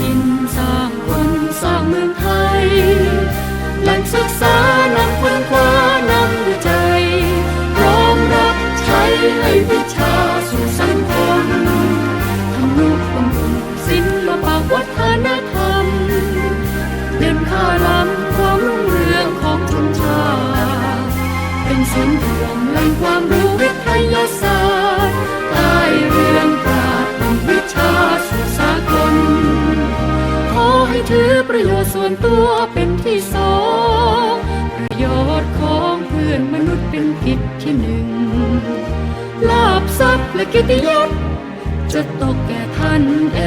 ถิ่ สองประโยชน์ของเพื่อนมนุษย์เป็นกิจที่หนึ่งลาบทรัพย์และกิติยศจะตกแก่ท่านเอ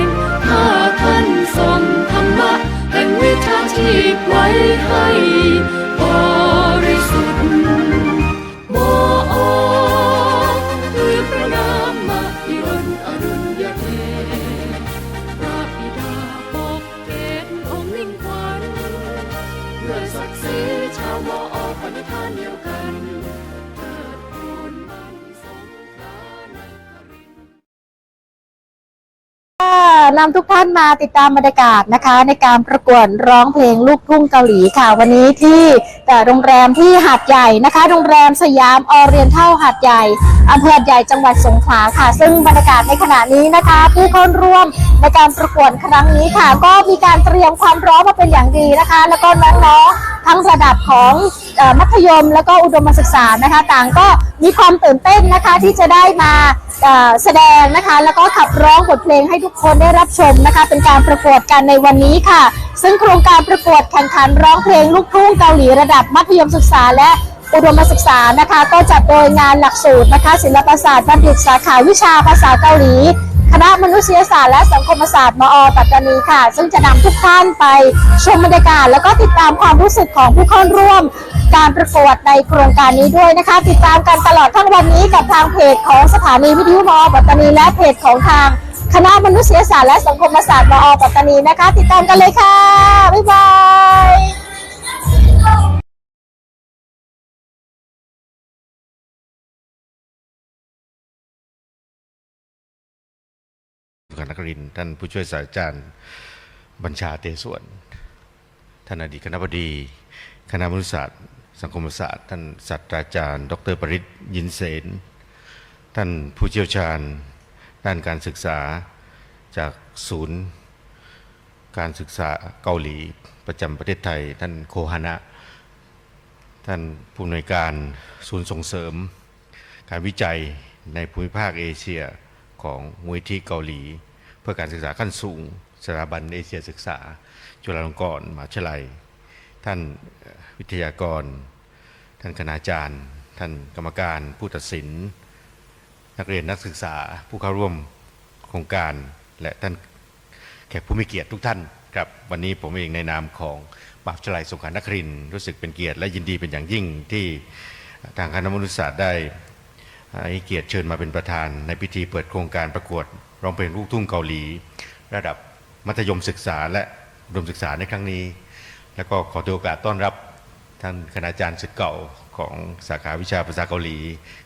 ง ถ้าท่านทรงธรรมะแห่งวิชาชีพไว้ให้ นำทุกท่านมาติดตามบรรยากาศนะคะ ในการประกวดร้องเพลงลูกทุ่งเกาหลีค่ะ วันนี้ที่แต่โรงแรมที่หาดใหญ่นะคะ โรงแรมสยามออเรียนเท่าหาดใหญ่อำเภอใหญ่จังหวัดสงขลาค่ะ ซึ่งบรรยากาศในขณะนี้นะคะ ผู้เข้าร่วมในการประกวดครั้งนี้ค่ะ ก็มีการเตรียมความพร้อมมาเป็นอย่างดีนะคะ แล้วก็น้องๆ ทั้งระดับของอมัธยมแล้วก็อุดมศึกษานะคะต่างก็มีความตื่นเต้นนะคะที่จะได้มาแสดงนะคะแล้วก็ขับร้องบทเพลงให้ทุกคนได้รับชมนะคะเป็นการประกวดกันในวันนี้ค่ะ ซึ่งโครงการประกวดแข่งขันร้องเพลงลูกทุ่งเกาหลีระดับมัธยมศึกษาและอุดมศึกษานะคะ ก็จัดโดยงานหลักสูตรนะคะศิลปศาสตร์บัณฑิตสาขาวิชาภาษาเกาหลี คณะมนุษยศาสตร์และสังคมศาสตร์มอปัตตานีค่ะ ซึ่งจะนำทุกท่านไปชมบรรยากาศ แล้วก็ติดตามความรู้สึกของผู้เข้าร่วม การประกวดในโครงการนี้ด้วยนะคะ ติดตามกันตลอดทั้งวันนี้กับทางเพจของสถานีวิทยุมอปัตตานีและเพจของทางคณะมนุษยศาสตร์และสังคมศาสตร์มอปัตตานีนะคะ ติดตามกันเลยค่ะบ๊ายบาย นครินท่านผู้ช่วยศาสตราจารย์บัญชาเตส่วนท่านอดีตคณะบดี คณะมนุษยศาสตร์ สังคมศาสตร์ ท่านศาสตราจารย์ ดรปริศยินเสนท่านผู้เชี่ยวชาญ ด้านการศึกษาจากศูนย์ การศึกษาเกาหลีประจำประเทศไทย ท่านโคฮานะ ท่านผู้อำนวยการศูนย์ส่งเสริม การวิจัยในภูมิภาคเอเชียของมูลที่เกาหลี พื่อการศึกษาขั้นสูงสถาบันเอเชียศึกษา จุฬาลงกรณ์มหาวิทยาลัย ท่านวิทยากร ท่านคณาจารย์ ท่านกรรมการผู้ตัดสิน นักเรียนนักศึกษาผู้เข้าร่วมโครงการ และท่านแขกผู้มีเกียรติทุกท่านครับวันนี้ผมเองในนามของมหาวิทยาลัยสงขลานครินร์รู้สึกเป็นเกียรติและยินดีเป็นอย่างยิ่งที่ทางคณะมนุษยศาสตร์ได้ให้เกียรติเชิญมาเป็นประธานในพิธีเปิดโครงการประกวด ร้องเพลงลูกทุ่งเกาหลี ระดับมัธยมศึกษาและอุดมศึกษาในครั้งนี้ แล้วก็ขอถือโอกาสต้อนรับท่านคณาจารย์ศิษย์เก่าของสาขาวิชาภาษาเกาหลี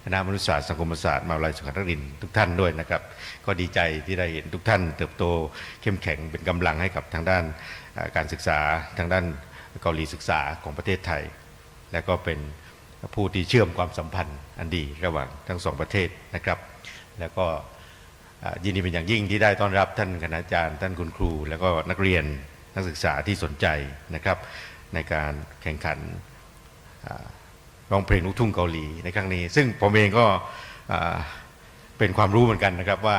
คณะมนุษยศาสตร์สังคมศาสตร์มหาวิทยาลัยสุขนครินทร์ทุกท่านด้วยนะครับ ก็ดีใจที่ได้เห็นทุกท่าน เติบโตเข้มแข็งเป็นกำลังให้กับทางด้านการศึกษาทางด้านเกาหลีศึกษาของประเทศไทย และก็เป็นผู้ที่เชื่อมความสัมพันธ์อันดีระหว่างทั้งสองประเทศนะครับ แล้วก็ ยินดีเป็นอย่างยิ่งที่ได้ต้อนรับท่านคณาจารย์ ท่านคุณครู แล้วก็นักเรียนนักศึกษาที่สนใจนะครับ ในการแข่งขันร้องเพลงลูกทุ่งเกาหลีในครั้งนี้ ซึ่งผมเองก็เป็นความรู้เหมือนกันนะครับว่า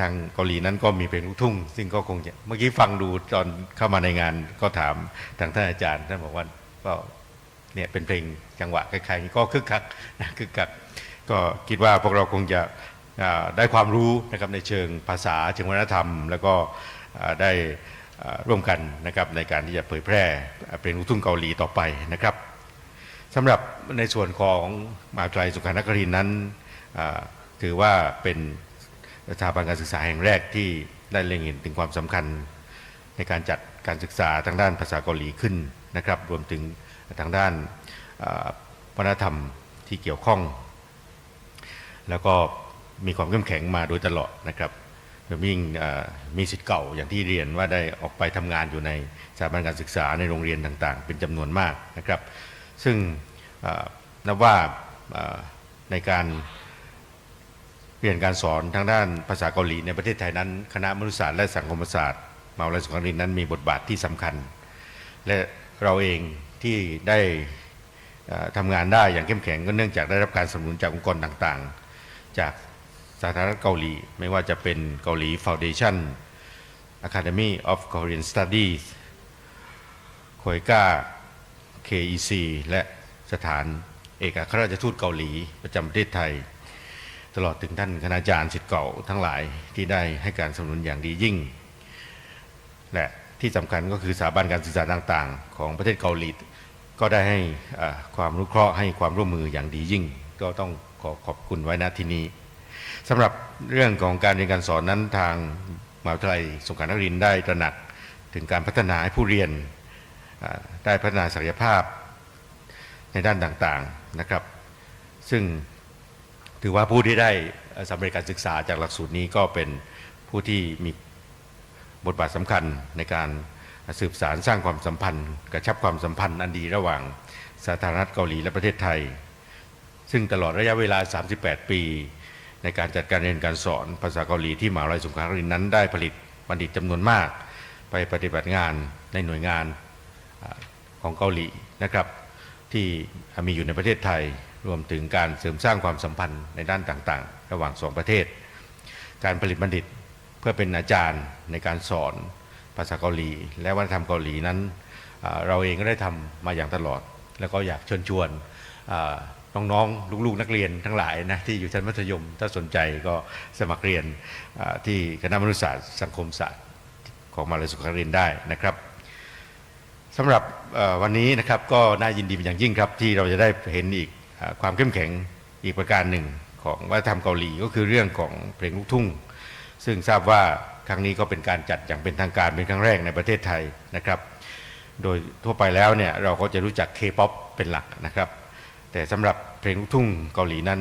ทางเกาหลีนั้นก็มีเพลงลูกทุ่ง ซึ่งก็คงจะเมื่อกี้ฟังดูตอนเข้ามาในงานก็ถามทางท่านอาจารย์ท่านบอกว่าก็เนี่ยเป็นเพลงจังหวะคล้ายๆนี้ก็คึกคักนะคึกคัก ก็คิดว่าพวกเราคงจะ ได้ความรู้นะครับในเชิงภาษาเชิงวัฒนธรรม แล้วก็ได้ร่วมกันนะครับในการที่จะเผยแพร่เพลงลูกทุ่งเกาหลีต่อไปนะครับสำหรับในส่วนของมหาวิทยาลัยสุขานครินทร์นั้นถือว่าเป็นสถาบันการศึกษาแห่งแรกที่ได้เล็งเห็นถึงความสำคัญในการจัดการศึกษาทางด้านภาษาเกาหลีขึ้นนะครับรวมถึงทางด้านวัฒนธรรมที่เกี่ยวข้อง แล้วก็ มีความเข้มแข็งมาโดยตลอดนะครับโดยยิ่งมีสิทธิ์เก่าอย่างที่เรียนว่าได้ออกไปทำงานอยู่ในสถาบันการศึกษาในโรงเรียนต่างๆ เป็นจำนวนมากนะครับ ซึ่งนับว่าในการเรียนการสอนทางด้านภาษาเกาหลีในประเทศไทยนั้น คณะมนุษยศาสตร์และสังคมศาสตร์มหาวิทยาลัยสุขรินทร์นั้นมีบทบาทที่สำคัญ และเราเองที่ได้เอ่อทำงานได้อย่างเข้มแข็งก็เนื่องจากได้รับการสนับสนุนจากองค์กรต่างๆ จาก สาธารณรัฐเกาหลี ไม่ว่าจะเป็นเกาหลี Foundation Academy of Korean Studies โคยกา KEC และสถานเอกอัครราชทูตเกาหลีประจำประเทศไทย ตลอดถึงท่านคณาจารย์สิทธิ์เก่าทั้งหลายที่ได้ให้การสนับสนุนอย่างดียิ่ง และที่สำคัญก็คือสถาบันการศึกษาต่างๆ ของประเทศเกาหลี ก็ได้ให้ความรู้เคราะห์ให้ความร่วมมืออย่างดียิ่ง ก็ต้องขอขอบคุณไว้ณที่นี้ สำหรับเรื่องของการเรียนการสอนนั้นทางมหาวิทยาลัยสงขลานครินทร์ได้ตระหนักถึงการพัฒนาให้ผู้เรียนได้พัฒนาศักยภาพในด้านต่างๆนะครับ ซึ่งถือว่าผู้ที่ได้สำเร็จการศึกษาจากหลักสูตรนี้ก็เป็นผู้ที่มีบทบาทสำคัญในการสืบสารสร้างความสัมพันธ์ กระชับความสัมพันธ์อันดีระหว่างสาธารณรัฐเกาหลีและประเทศไทย ซึ่งตลอดระยะเวลา 38 ปี ในการจัดการเรียนการสอนภาษาเกาหลีที่มหาวิทยาลัยสงขลานครินทร์นั้นได้ผลิตบัณฑิตจำนวนมาก ไปปฏิบัติงานในหน่วยงานของเกาหลีนะครับที่มีอยู่ในประเทศไทยรวมถึงการเสริมสร้างความสัมพันธ์ในด้านต่างๆ ระหว่างสองประเทศ การผลิตบัณฑิตเพื่อเป็นอาจารย์ในการสอนภาษาเกาหลี และวัฒนธรรมเกาหลีนั้น เราเองก็ได้ทำมาอย่างตลอด แล้วก็อยากเชิญชวน น้องๆ ลูกๆ นักเรียนทั้งหลายนะที่อยู่ชั้นมัธยม ถ้าสนใจก็สมัครเรียนที่คณะมนุษยศาสตร์สังคมศาสตร์ของมหาลัยสุขรินได้นะครับสำหรับวันนี้นะครับก็น่ายินดีเป็นอย่างยิ่งครับ ที่เราจะได้เห็นอีกอความเข้มแข็งอีกประการหนึ่งของวัฒนธรรมเกาหลีก็คือเรื่องของเพลงลูกทุ่ง ซึ่งทราบว่าครั้งนี้ก็เป็นการจัดอย่างเป็นทางการเป็นครั้งแรกในประเทศไทยนะครับ โดยทั่วไปแล้วเนี่ยเราก็จะรู้จักเคป๊อปเป็นหลักนะครับ แต่สำหรับเพลงลูกทุ่งเกาหลีนั้น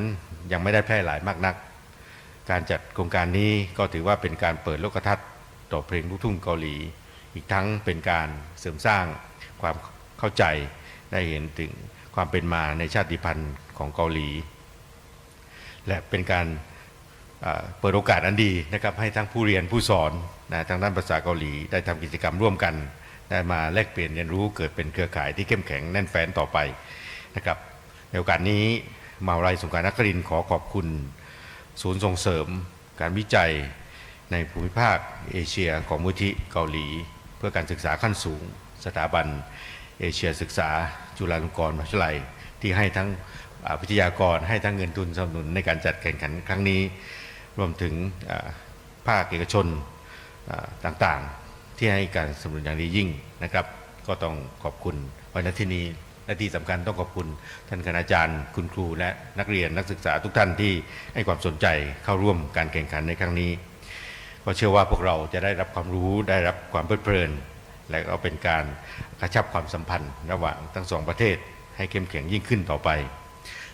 ยังไม่ได้แพร่หลายมากนัก การจัดโครงการนี้ก็ถือว่าเป็นการเปิดโลกทัศน์ต่อเพลงลูกทุ่งเกาหลี อีกทั้งเป็นการเสริมสร้างความเข้าใจได้เห็นถึงความเป็นมาในชาติพันธุ์ของเกาหลี และเป็นการเปิดโอกาสอันดีนะครับให้ทั้งผู้เรียนผู้สอนนะทางด้านภาษาเกาหลีได้ทำกิจกรรมร่วมกัน ได้มาแลกเปลี่ยนเรียนรู้เกิดเป็นเครือข่ายที่เข้มแข็งแน่นแฟ้นต่อไปนะครับ ในโอกาสนี้มหาวิทยาลัยสงขลานครินขอขอบคุณ ศูนย์ส่งเสริม การวิจัยในภูมิภาคเอเชียของมูลที่เกาหลี เพื่อการศึกษาขั้นสูง สถาบันเอเชียศึกษาจุฬาลงกรณ์มหาวิทยาลัยที่ให้ทั้งวิทยากรให้ทั้งเงินทุนสนับสนุนในการจัดแข่งขันครั้งนี้ รวมถึงภาคเอกชนต่างๆ ที่ให้การสนับสนุนอย่างดียิ่งนะครับ ก็ต้องขอบคุณไว้ณที่นี้ และที่สำคัญต้องขอบคุณท่านคณาจารย์คุณครูและนักเรียนนักศึกษาทุกท่านที่ให้ความสนใจเข้าร่วมการแข่งขันในครั้งนี้ก็เชื่อว่าพวกเราจะได้รับความรู้ได้รับความเพลิดเพลิน และก็เป็นการกระชับความสัมพันธ์ ระหว่างทั้งสองประเทศ ให้เข้มแข็งยิ่งขึ้นต่อไป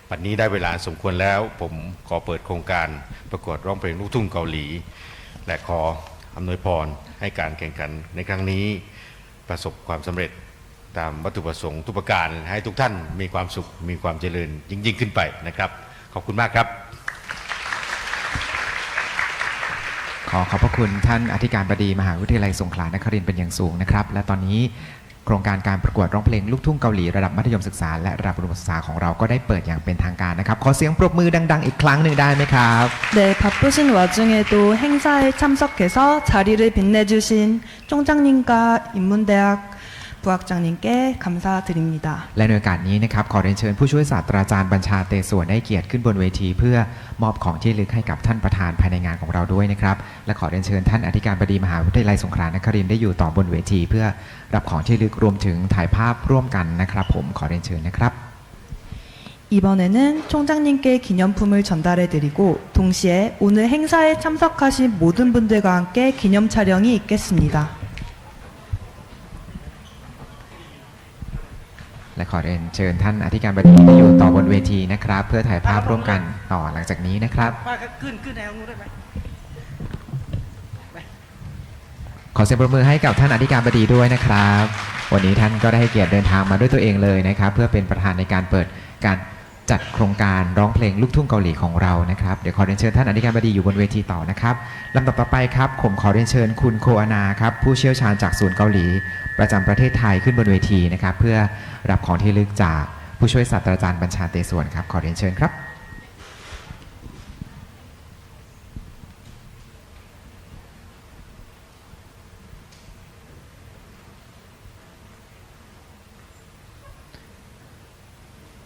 ปัจนี้ได้เวลาสมควรแล้วผมขอเปิดโครงการประกวดร้องเพลงลูกทุ่งเกาหลี และขออำนวยพรให้การแข่งขันในครั้งนี้ประสบความสำเร็จ ตามวัตถุประสงค์ทุกประการ ให้ทุกท่านมีความสุขมีความเจริญยิ่งยิ่งขึ้นไปนะครับ ขอบคุณมากครับ ขอขอบพระคุณท่านอธิการบดีมหาวิทยาลัยสงขลานครินทร์เป็นอย่างสูงนะครับ และตอนนี้โครงการการประกวดร้องเพลงลูกทุ่งเกาหลีระดับมัธยมศึกษา และระดับอุดมศึกษาของเราก็ได้เปิดอย่างเป็นทางการนะครับ ขอเสียงปรบมือดัง ๆ อีกครั้งหนึ่งได้ไหมครับ 네, 바쁘신 와중에도 행사에 참석해서 자리를 빛내주신 쫑장님과 인문대학 부학장님께 감사드립니다. และในโอกาสนี้นะครับขอเรียนเชิญผู้ช่วยศาสตราจารย์บัญชาเตส่วนได้เกียรติขึ้นบนเวที เพื่อมอบของที่ระลึกให้กับท่านประธานภายในงานของเราด้วยนะครับ และขอเรียนเชิญท่านอธิการบดีมหาวิทยาลัยสงขลานครินทร์ได้อยู่ต่อบนเวที เพื่อรับของที่ระลึกรวมถึงถ่ายภาพร่วมกันนะครับ ผมขอเรียนเชิญนะครับ 이번에는 총장님께 기념품을 전달해드리고 동시에 오늘 행사에 참석하신 모든 분들과 함께 기념 촬영이 있겠습니다. และขอเรียนเชิญท่านอธิการบดีได้อยู่ต่อบนเวทีนะครับ เพื่อถ่ายภาพร่วมกันต่อหลังจากนี้นะครับป้าขึ้นขึ้นแนวนู้นได้ไหมอเสียงปรบมือให้กับท่านอธิการบดีด้วยนะครับ วันนี้ท่านก็ได้ให้เกียรติเดินทางมาด้วยตัวเองเลยนะครับ เพื่อเป็นประธานในการเปิดการ จัดโครงการร้องเพลงลูกทุ่งเกาหลีของเรานะครับ เดี๋ยวขอเรียนเชิญท่านอธิการบดีอยู่บนเวทีต่อนะครับลำดับต่อไปครับผมขอเรียนเชิญคุณโคอานาครับผู้เชี่ยวชาญจากศูนย์เกาหลี ประจำประเทศไทยขึ้นบนเวทีนะครับ เพื่อรับของที่ลึกจากผู้ช่วยศาสตราจารย์บัญชาเตส่วนครับขอเรียนเชิญครับ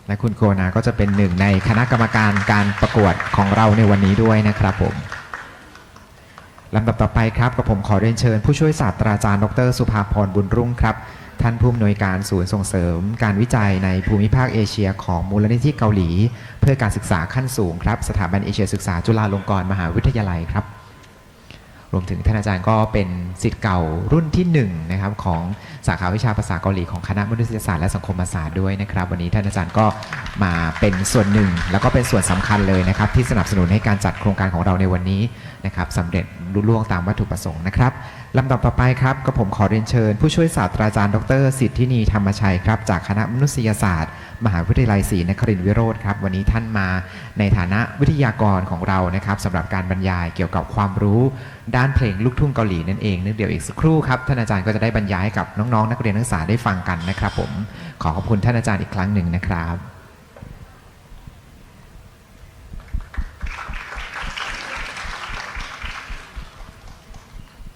และคุณโกนาก็จะเป็นหนึ่งในคณะกรรมการการประกวดของเราในวันนี้ด้วยนะครับผมลำดับต่อไปครับกับผมขอเรียนเชิญ ผู้ช่วยศาสตราจารย์ ดร สุภาพรบุญรุ่งครับ ท่านผู้อำนวยการศูนย์ส่งเสริม การวิจัยในภูมิภาคเอเชียของมูลนิธิเกาหลี เพื่อการศึกษาขั้นสูงครับ สถาบันเอเชียศึกษาจุฬาลงกรณ์มหาวิทยาลัยครับ รวมถึงท่านอาจารย์ก็เป็นสิทธิ์เก่ารุ่นที่1นะครับของสาขาวิชาภาษาเกาหลีของคณะมนุษยศาสตร์และสังคมศาสตร์ด้วยนะครับ วันนี้ท่านอาจารย์ก็มาเป็นส่วนหนึ่ง แล้วก็เป็นส่วนสำคัญเลยนะครับ ที่สนับสนุนให้การจัดโครงการของเราในวันนี้นะครับสำเร็จลุล่วงตามวัตถุประสงค์นะครับ ลำดับต่อไปครับก็ผมขอเรียนเชิญ ผู้ช่วยศาสตราจารย์ดรสิทธินีธรรมชัยครับ จากคณะมนุษยศาสตร์ มหาวิทยาลัยศรีนครินทรวิโรธครับ วันนี้ท่านมาในฐานะวิทยากรของเรานะครับสำหรับการบรรยายเกี่ยวกับความรู้ ด้านเพลงลูกทุ่งเกาหลีนั่นเองนึกเดี๋ยวอีกสักครู่ครับท่านอาจารย์ก็จะได้บรรยายให้กับน้องๆนักเรียนนักศึกษาได้ฟังกันนะครับผมขอขอบคุณท่านอาจารย์อีกครั้งหนึ่งนะครับ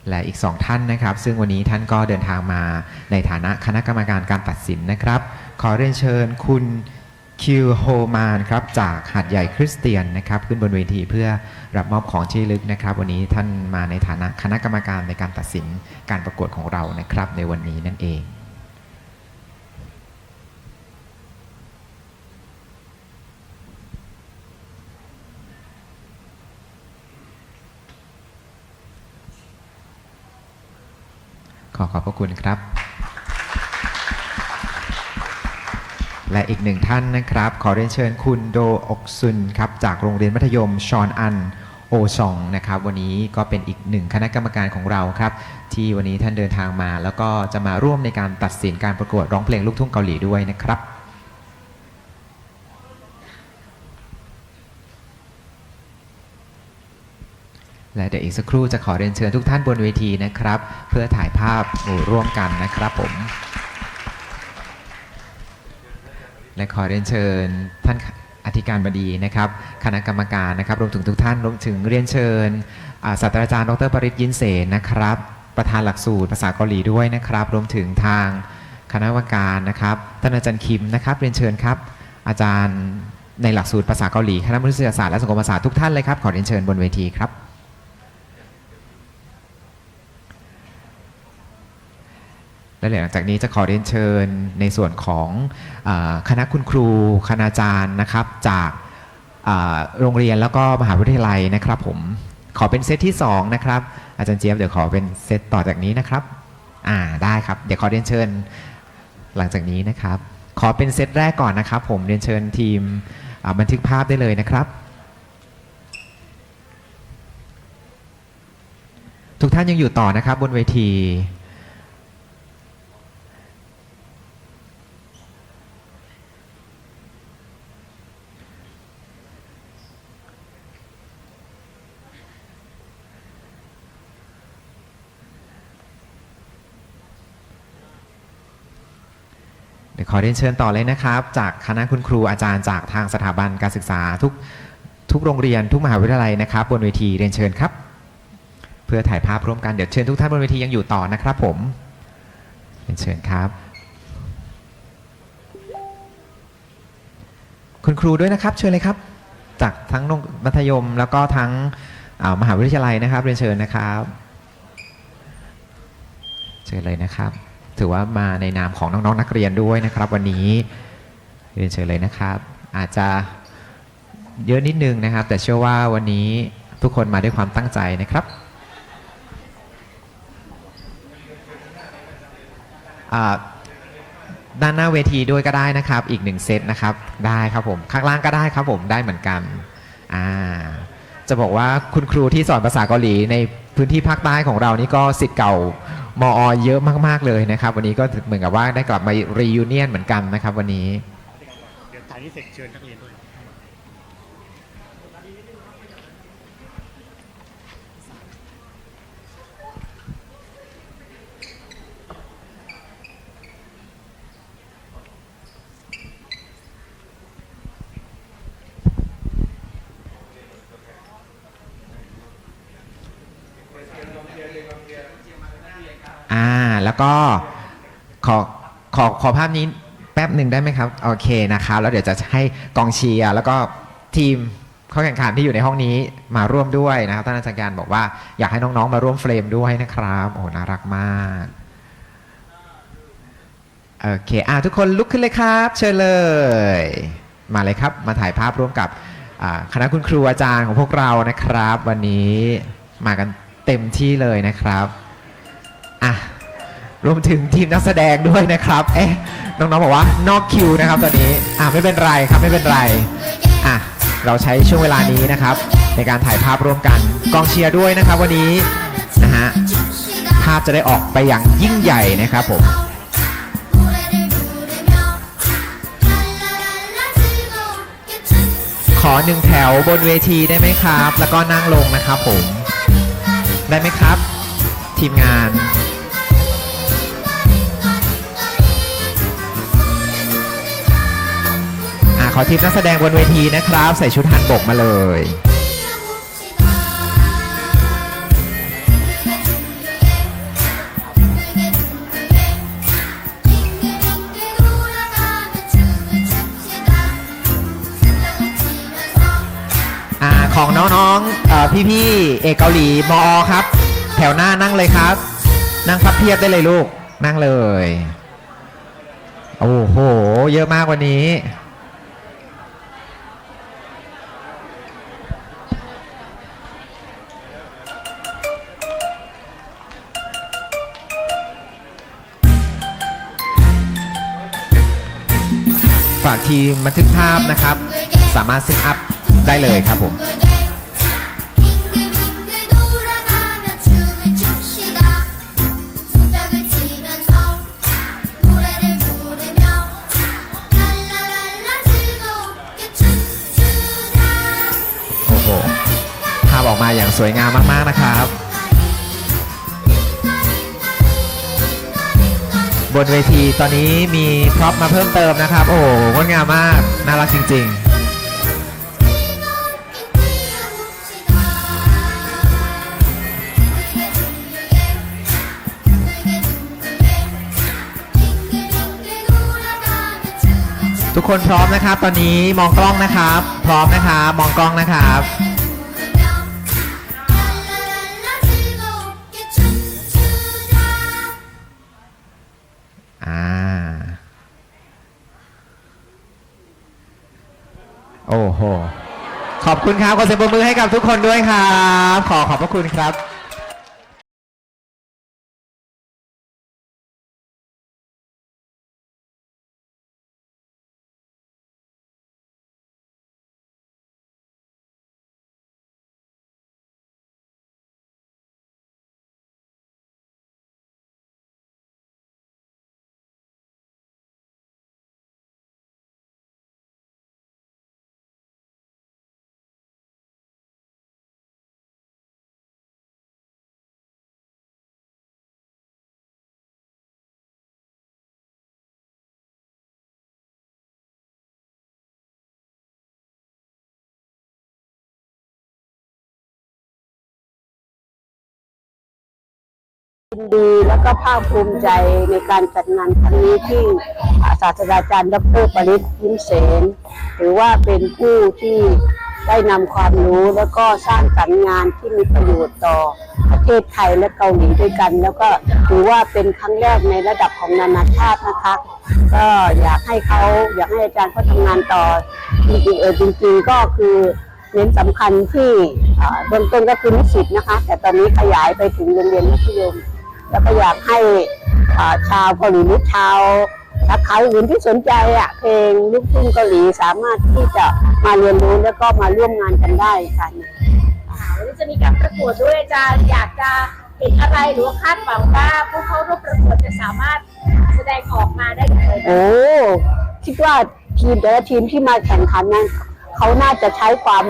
และอีกสองท่านนะครับ ซึ่งวันนี้ท่านก็เดินทางมาในฐานะคณะกรรมการการตัดสินนะครับ ขอเรียนเชิญคุณคิวโฮมานครับจากหัดใหญ่คริสเตียนนะครับ ขึ้นบนเวทีเพื่อรับมอบของที่ลึกนะครับ วันนี้ท่านมาในฐานะคณะกรรมการในการตัดสินการประกวดของเรานะครับ ในวันนี้นั่นเอง อขอบพระคุณครับ และอีกหนึ่งท่านนะครับ ขอเรียนเชิญคุณโดอกซุนครับจากโรงเรียนมัธยมชอนอันโอซองนะครับวันนี้ก็เป็นอีกหนึ่งคณะกรรมการของเราครับ ที่วันนี้ท่านเดินทางมา แล้วก็จะมาร่วมในการตัดสินการประกวดร้องเพลงลูกทุ่งเกาหลีด้วยนะครับ และเดี๋ยวอีกสักครู่จะขอเรียนเชิญทุกท่านบนเวทีนะครับ เพื่อถ่ายภาพหมู่ร่วมกันนะครับผม และขอเรียนเชิญท่านอธิการบดีนะครับ คณะกรรมการนะครับรวมถึงทุกท่านรวมถึงเรียนเชิญศาสตราจารย์ดรปริศยินเสนนะครับ ประธานหลักสูตรภาษาเกาหลีด้วยนะครับ รวมถึงทางคณะกรรมการนะครับท่านอาจารย์คิมนะครับ เรียนเชิญครับ อาจารย์ในหลักสูตรภาษาเกาหลีคณะมนุษยศาสตร์และสังคมศาสตร์ทุกท่านเลยครับ ขอเรียนเชิญบนเวทีครับ และหลังจากนี้จะขอเรียนเชิญในส่วนของอคณะคุณครูคณาจารย์นะครับ จากโรงเรียนแล้วก็มหาวิทยาลัยนะครับผมขอเป็นเซตที่ 2 นะครับ อาจารย์เจี๊ยบเดี๋ยวขอเป็นเซตต่อจากนี้นะครับ อ่าได้ครับ เดี๋ยวขอเรียนเชิญหลังจากนี้นะครับ ขอเป็นเซตแรกก่อนนะครับ ผมเรียนเชิญทีมบันทึกภาพได้เลยนะครับ ทุกท่านยังอยู่ต่อนะครับบนเวที ดี๋ยวขอเรียนเชิญต่อเลยนะครับ จากคณะคุณครูอาจารย์จากทางสถาบันการศึกษาทุกทุกโรงเรียนทุกมหาวิทยาลัยนะครับ บนเวทีเรียนเชิญครับ เพื่อถ่ายภาพร่วมกันเดี๋ยวเชิญทุกท่านบนเวทียังอยู่ต่อนะครับ ผมเรียนเชิญครับ คุณครูด้วยนะครับ เชิญเลยครับ จากทั้งโรงมัธยมแล้วก็ทั้งมหาวิทยาลัยนะครับ เรียนเชิญนะครับ เชิญเลยนะครับ ถือว่ามาในนามของน้องๆนักเรียนด้วยนะครับ วันนี้เรียนเชิญเลยนะครับ อาจจะเยอะนิดนึงนะครับ แต่เชื่อว่าวันนี้ทุกคนมาด้วยความตั้งใจนะครับด้านหน้าเวทีด้วยก็ได้นะครับ อีกหนึ่งเซตนะครับ ได้ครับผม ข้างล่างก็ได้ครับผมได้เหมือนกันอ่าจะบอกว่าคุณครูที่สอนภาษาเกาหลีใน พื้นที่ภาคใต้ของเรานี่ก็สิทธิ์เก่ามอเยอะมากๆเลยนะครับ วันนี้ก็เหมือนกับว่าได้กลับมารียูเนียนเหมือนกันนะครับ วันนี้เดี๋ยวถ่ายที่เสร็จเชิญนักเรียนด้วย อ่าแล้ว ก็ขอขอขอภาพนี้แป๊บหนึ่งได้ไหมครับ โอเคนะครับแล้วเดี๋ยวจะให้กองเชียร์แล้วก็ทีมเข้าแข่งขันที่อยู่ในห้องนี้มาร่วมด้วยนะครับท่านอาจารย์บอกว่าอยากให้น้องๆมาร่วมเฟรมด้วยนะครับโอ้โหน่ารักมากโอเคอ่าทุกคนลุกขึ้นเลยครับ เชิญเลย มาเลยครับ มาถ่ายภาพร่วมกับคณะคุณครูอาจารย์ของพวกเรานะครับ วันนี้มากันเต็มที่เลยนะครับอะ รวมถึงทีมนักแสดงด้วยนะครับ เอ๊ะ น้องๆบอกว่านอกคิวนะครับตอนนี้ อะไม่เป็นไรครับไม่เป็นไร อะเราใช้ช่วงเวลานี้นะครับ ในการถ่ายภาพร่วมกันกองเชียร์ด้วยนะครับวันนี้นะฮะภาพจะได้ออกไปอย่างยิ่งใหญ่นะครับผมขอหนึ่งแถวบนเวทีได้ไหมครับ แล้วก็นั่งลงนะครับผม ได้ไหมครับ ทีมงาน อ่าขอทีมนักแสดงบนเวทีนะครับ ใส่ชุดฮันบกมาเลยของน้องๆพี่ๆเอกเกาหลีมอครับ แถวหน้านั่งเลยครับ นั่งพับเพียบได้เลยลูก นั่งเลย โอ้โห เยอะมากวันนี้ ทีมบันทึกภาพนะครับ สามารถเซตอัพได้เลยครับผมโอ้โหภาพออกมาอย่างสวยงามมากๆนะครับ นเวทีตอนนี้มีพร็อพมาเพิ่มเติมนะครับ โอ้โหงดงามมาก น่ารักจริง ๆทุกคนพร้อมนะครับ ตอนนี้มองกล้องนะครับ พร้อมนะครับ มองกล้องนะครับ อบคุณครับขอเสียงปรบมือให้กับทุกคนด้วยครับ ขอขอบพระคุณครับ ยินดีแล้วก็ภาคภูมิใจในการจัดงานครั้งนี้ที่ศาสตราจารย์ดรปริศยิ้มเสนถือว่าเป็นผู้ที่ได้นำความรู้แล้วก็สร้างสรรค์งานที่มีประโยชน์ต่อประเทศไทยและเกาหลีด้วยกัน แล้วก็ถือว่าเป็นครั้งแรกในระดับของนานาชาตินะคะ ก็อยากให้เขาอยากให้อาจารย์เขาทำงานต่อจริงๆเออจริงๆก็คือเน้นสำคัญที่เบื้องต้นก็คือนิสิตนะคะ แต่ตอนนี้ขยายไปถึงโรงเรียนมัธยม แล้วก็อยากให้ชาวเกาหลีหรือชาวสาขาอื่นที่สนใจอะเพลงลูกทุ่งเกาหลีสามารถที่จะมาเรียนรู้แล้วก็มาร่วมงานกันได้ค่ะเดี๋ยวจะมีการประกวดด้วยอาจารย์อยากจะเห็นอะไรหรือว่าคาดหวังว่าผู้เข้าร่วมประกวดจะสามารถแสดงออกมาได้ย่างไงโอ้คิดว่าทีมแต่ละทีมที่มาแข่งขันนั้นเขาน่าจะใช้ความ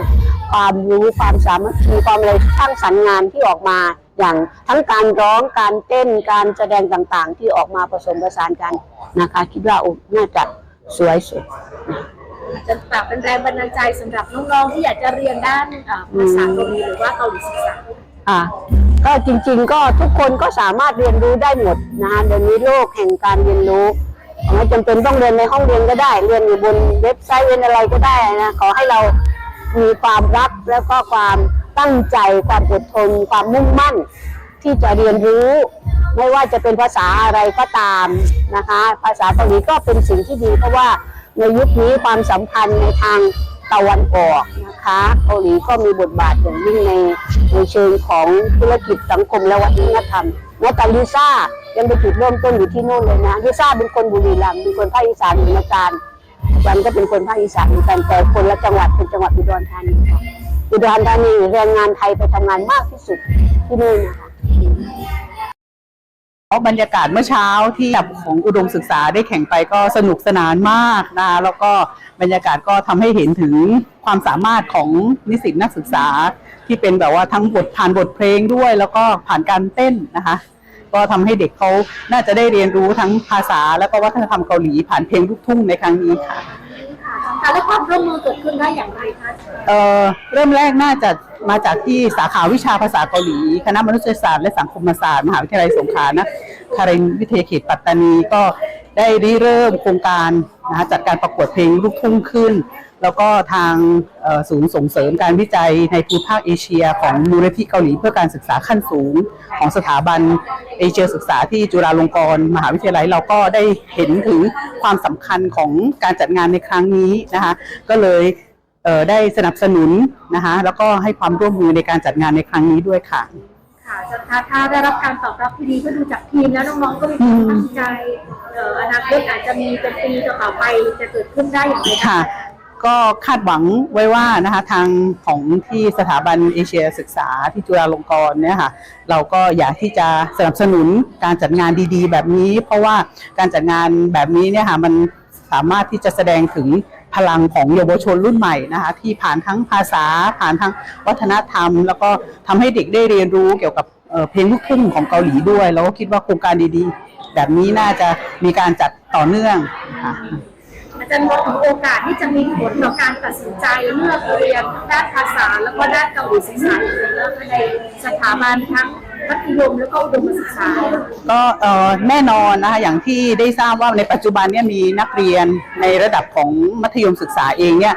ความรู้ความสามัคคีความอะไรสร้างสรรค์งานที่ออกมา อย่างทั้งการร้องการเต้นการแสดงต่างๆ ที่ออกมาผสมผสานกันนะคะ คิดว่าโอ้น่าจะสวยสุดจะแบบเป็นแรงบันดาลใจสำหรับน้องๆที่อยากจะเรียนด้านเอ่อภาษาเกาหลีหรือว่าเกาหลีศึกษาอะก็จริง ๆ ก็ทุกคนก็สามารถเรียนรู้ได้หมดนะคะเดี๋ยวนี้โลกแห่งการเรียนรู้ไม่จำเป็นต้องเรียนในห้องเรียนก็ได้ เรียนอยู่บนเว็บไซต์เรียนอะไรก็ได้นะขอให้เรามีความรักแล้วก็ความ ตั้งใจความอดทนความมุ่งมั่น ที่จะเรียนรู้ ไม่ว่าจะเป็นภาษาอะไรก็ตามนะคะ ภาษาเกาหลีก็เป็นสิ่งที่ดี เพราะว่าในยุคนี้ความสัมพันธ์ในทางตะวันออกนะคะเกาหลีก็มีบทบาทอย่างยิ่งในในเชิงของธุรกิจสังคมและวัฒนธรรมแม้แต่ลิซ่ายังไปจุดเริ่มต้นอยู่ที่โน่นเลยนะลิซ่าเป็นคนบุรีรัมย์เป็นคนภาคอีสานเหมือนกันวันก็เป็นคนภาคอีสานเหมือนกันแต่คนละจังหวัดเป็นจังหวัดอุดรธานีค่ะ อุดรธานีแรงงานไทยไปทำงานมากที่สุดที่นี่นะคะบรรยากาศเมื่อเช้าที่ของอุดมศึกษาได้แข่งไปก็สนุกสนานมากนะคะแล้วก็บรรยากาศก็ทำให้เห็นถึงความสามารถของนิสิตนักศึกษา ที่เป็นแบบว่าทั้งบทผ่านบทเพลงด้วย แล้วก็ผ่านการเต้นนะคะ ก็ทำให้เด็กเขาน่าจะได้เรียนรู้ทั้งภาษา แล้วก็วัฒนธรรมเกาหลีผ่านเพลงลูกทุ่งในครั้งนี้ค่ะ ค่ะแล้วความร่วมมือเกิดขึ้นได้อย่างไรคะเอ่อเริ่มแรกน่าจะมาจากที่สาขาวิชาภาษาเกาหลี คณะมนุษยศาสตร์และสังคมศาสตร์มหาวิทยาลัยสงขลานะคารินวิทยาเขตปัตตานีก็ได้ริเริ่มโครงการนะคะจัดการประกวดเพลงลูกทุ่งขึ้น แล้วก็ทางเอ่อศูนย์ส่งเสริมการวิจัยในภูมิภาคเอเชีย ของมูลนิธิเกาหลีเพื่อการศึกษาขั้นสูง ของสถาบันเอเชียศึกษาที่จุฬาลงกรณ์มหาวิทยาลัยเราก็ได้เห็นถึงความสำคัญของการจัดงานในครั้งนี้นะคะก็เลยเอ่อได้สนับสนุนนะคะแล้วก็ให้ความร่วมมือในการจัดงานในครั้งนี้ด้วยค่ะค่ะจะถ้าถ้าได้รับการตอบรับที่ดีก็ดูจากทีมแล้วน้องๆก็มีความตั้งใจเอ่ออนาคตอาจจะมีเป็นปีต่อๆไปจะเกิดขึ้นได้อย่างไรบ้างค่ะ ก็คาดหวังไว้ว่านะคะทางของที่สถาบันเอเชียศึกษาที่จุฬาลงกรณ์เนี่ยค่ะเราก็อยากที่จะสนับสนุนการจัดงานดีๆ แบบนี้ เพราะว่าการจัดงานแบบนี้เนี่ยค่ะมันสามารถที่จะแสดงถึงพลังของเยาวชนรุ่นใหม่นะคะที่ผ่านทั้งภาษาผ่านทั้งวัฒนธรรม แล้วก็ทำให้เด็กได้เรียนรู้เกี่ยวกับเเพลงลูกทุ่งของเกาหลีด้วย แล้วก็คิดว่าโครงการดีๆ แบบนี้น่าจะมีการจัดต่อเนื่องค่ะ อาจารย์มองโอกาสที่จะมีผลต่อการตัดสินใจเลือกเรียนด้านภาษาแล้วก็ด้านการศึกษาในสถาบันทั้งมัธยมแล้วก็อุดมศึกษา ก็แน่นอนนะคะอย่างที่ได้ทราบว่าในปัจจุบันเนี่ยมีนักเรียนในระดับของมัธยมศึกษาเองเนี่ย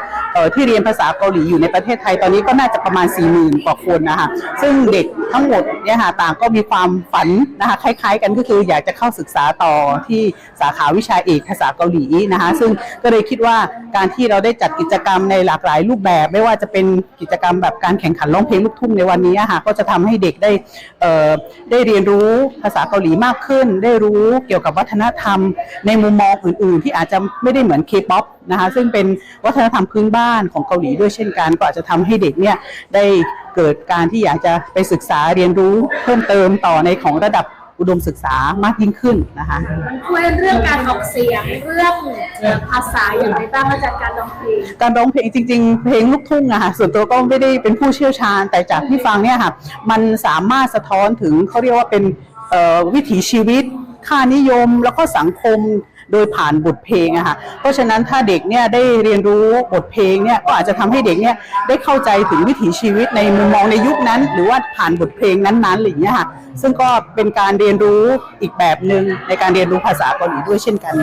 ที่เรียนภาษาเกาหลีอยู่ในประเทศไทยตอนนี้ก็น่าจะประมาณ4 0,000กว่าคนนะคะซึ่งเด็กทั้งหมดเนี่ยค่ะต่างก็มีความฝันนะคะคล้าย ๆ กันก็คืออยากจะเข้าศึกษาต่อที่สาขาวิชาเอกภาษาเกาหลีนะคะซึ่งก็เลยคิดว่าการที่เราได้จัดกิจกรรมในหลากหลายรูปแบบ ไม่ว่าจะเป็นกิจกรรมแบบการแข่งขันร้องเพลงลูกทุ่งในวันนี้อะค่ะก็จะทำให้เด็กได้เออได้เรียนรู้ภาษาเกาหลีมากขึ้น ได้รู้เกี่ยวกับวัฒนธรรม ในมุมมองอื่น ๆ ที่อาจจะไม่ได้เหมือนเคป๊อปนะคะซึ่งเป็นวัฒนธรรมพื้นบ้านของเกาหลีด้วยเช่นกัน ก็อาจจะทำให้เด็กเนี่ยได้เกิดการที่อยากจะไปศึกษาเรียนรู้เพิ่มเติมต่อในของระดับอุดมศึกษามากยิ่งขึ้นนะคะมันคุยเรื่องการออกเสียงเรื่องเอ่อภาษาอย่างไรบ้างอาจารย์การร้องเพลงการร้องเพลงจริง ๆ เพลงลูกทุ่งอะค่ะส่วนตัวก็ไม่ได้เป็นผู้เชี่ยวชาญแต่จากที่ฟังเนี่ยค่ะมันสามารถสะท้อนถึงเขาเรียกว่าเป็นเอ่อวิถีชีวิตค่านิยมแล้วก็สังคม โดยผ่านบทเพลงอะค่ะเพราะฉะนั้นถ้าเด็กเนี่ยได้เรียนรู้บทเพลงเนี่ยก็อาจจะทำให้เด็กเนี่ยได้เข้าใจถึงวิถีชีวิตในมุมมองในยุคนั้น หรือว่าผ่านบทเพลงนั้นๆอะไรอย่างเงี้ยค่ะซึ่งก็เป็นการเรียนรู้อีกแบบหนึ่งในการเรียนรู้ภาษาเกาหลีด้วยเช่นกัน